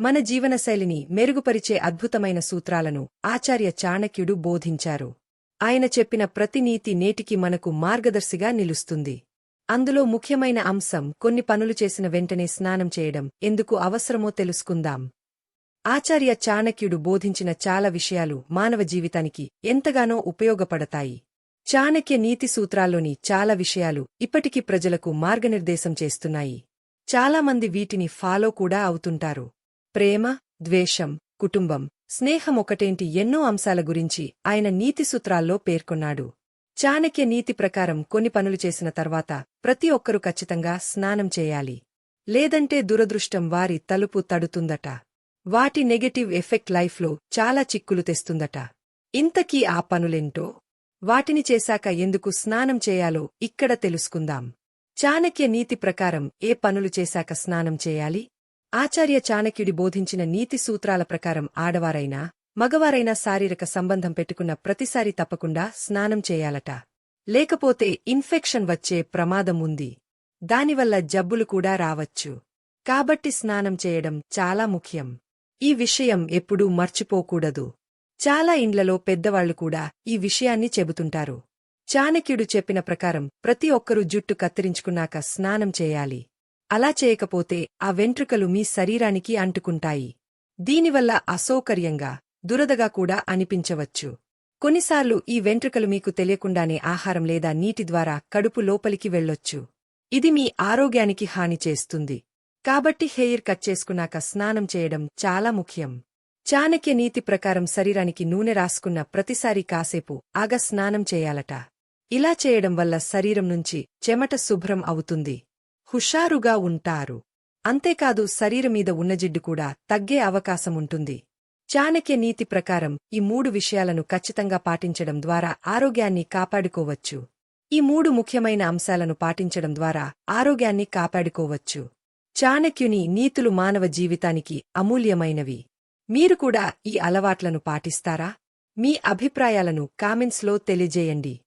మన జీవనశైలిని మెరుగుపరిచే అద్భుతమైన సూత్రాలను ఆచార్య చాణక్యుడు బోధించారు. ఆయన చెప్పిన ప్రతి నీతి నేటికి మనకు మార్గదర్శిగా నిలుస్తుంది. అందులో ముఖ్యమైన అంశం కొన్ని పనులు చేసిన వెంటనే స్నానం చేయడం ఎందుకు అవసరమో తెలుసుకుందాం. ఆచార్య చాణక్యుడు బోధించిన చాలా విషయాలు మానవ జీవితానికి ఎంతగానో ఉపయోగపడతాయి. చాణక్య నీతి సూత్రాల్లోని చాలా విషయాలు ఇప్పటికీ ప్రజలకు మార్గనిర్దేశం చేస్తున్నాయి. చాలామంది వీటిని ఫాలో కూడా అవుతుంటారు. ప్రేమ ద్వేషం కుటుంబం. స్నేహం ఒకటేంటి? ఎన్నో అంశాల గురించి ఆయన నీతి సూత్రాల్లో పేర్కొన్నాడు. చాణక్య నీతి ప్రకారం కొన్ని పనులు చేసిన తర్వాత ప్రతి ఒక్కరూ ఖచ్చితంగా స్నానం చేయాలి. లేదంటే దురదృష్టం వారి తలుపు తడుతుందట. వాటి నెగటివ్ ఎఫెక్ట్ లైఫ్లో చాలా చిక్కులు తెస్తుందట. ఇంతకీ ఆ పనులెంటో? వాటిని చేశాక ఎందుకు స్నానం చేయాలో ఇక్కడ తెలుసుకుందాం. చాణక్య నీతి ప్రకారం ఏ పనులు చేశాక స్నానం చేయాలి? ఆచార్య చాణక్యుడి బోధించిన నీతి సూత్రాల ప్రకారం ఆడవారైనా మగవారైనా శారీరక సంబంధం పెట్టుకున్న ప్రతిసారి తప్పకుండా స్నానం చేయాలట. లేకపోతే ఇన్ఫెక్షన్ వచ్చే ప్రమాదం ఉంది. దానివల్ల జబ్బులు కూడా రావచ్చు. కాబట్టి స్నానం చేయడం చాలా ముఖ్యం. ఈ విషయం ఎప్పుడూ మర్చిపోకూడదు. చాలా ఇండ్లలో పెద్దవాళ్ళు కూడా ఈ విషయాన్ని చెబుతుంటారు. చాణక్యుడు చెప్పిన ప్రకారం ప్రతి ఒక్కరూ జుట్టు కత్తిరించుకున్నాక స్నానం చేయాలి. అలా చేయకపోతే ఆ వెంట్రుకలు మీ శరీరానికి అంటుకుంటాయి. దీనివల్ల అసౌకర్యంగా దురదగా కూడా అనిపించవచ్చు. కొన్నిసార్లు ఈ వెంట్రుకలు మీకు తెలియకుండానే ఆహారం లేదా నీటి ద్వారా కడుపు లోపలికి వెళ్ళొచ్చు. ఇది మీ ఆరోగ్యానికి హాని చేస్తుంది. కాబట్టి హెయిర్ కట్ చేసుకున్నాక స్నానం చేయడం చాలా ముఖ్యం. చాణక్య నీతి ప్రకారం శరీరానికి నూనె రాసుకున్న ప్రతిసారి కాసేపు ఆగ స్నానం చేయాలట. ఇలా చేయడం వల్ల శరీరం నుంచి చెమట శుభ్రం అవుతుంది. హుషారుగా ఉంటారు. అంతేకాదు శరీరమీద ఉన్న జిడ్డు కూడా తగ్గే అవకాశముంటుంది. చాణక్య నీతి ప్రకారం ఈ మూడు విషయాలను ఖచ్చితంగా పాటించడం ద్వారా ఆరోగ్యాన్ని కాపాడుకోవచ్చు. ఈ మూడు ముఖ్యమైన అంశాలను పాటించడం ద్వారా ఆరోగ్యాన్ని కాపాడుకోవచ్చు. చాణక్యుని నీతులు మానవ జీవితానికి అమూల్యమైనవి. మీరు కూడా ఈ అలవాట్లను పాటిస్తారా? మీ అభిప్రాయాలను కామెంట్స్లో తెలియజేయండి.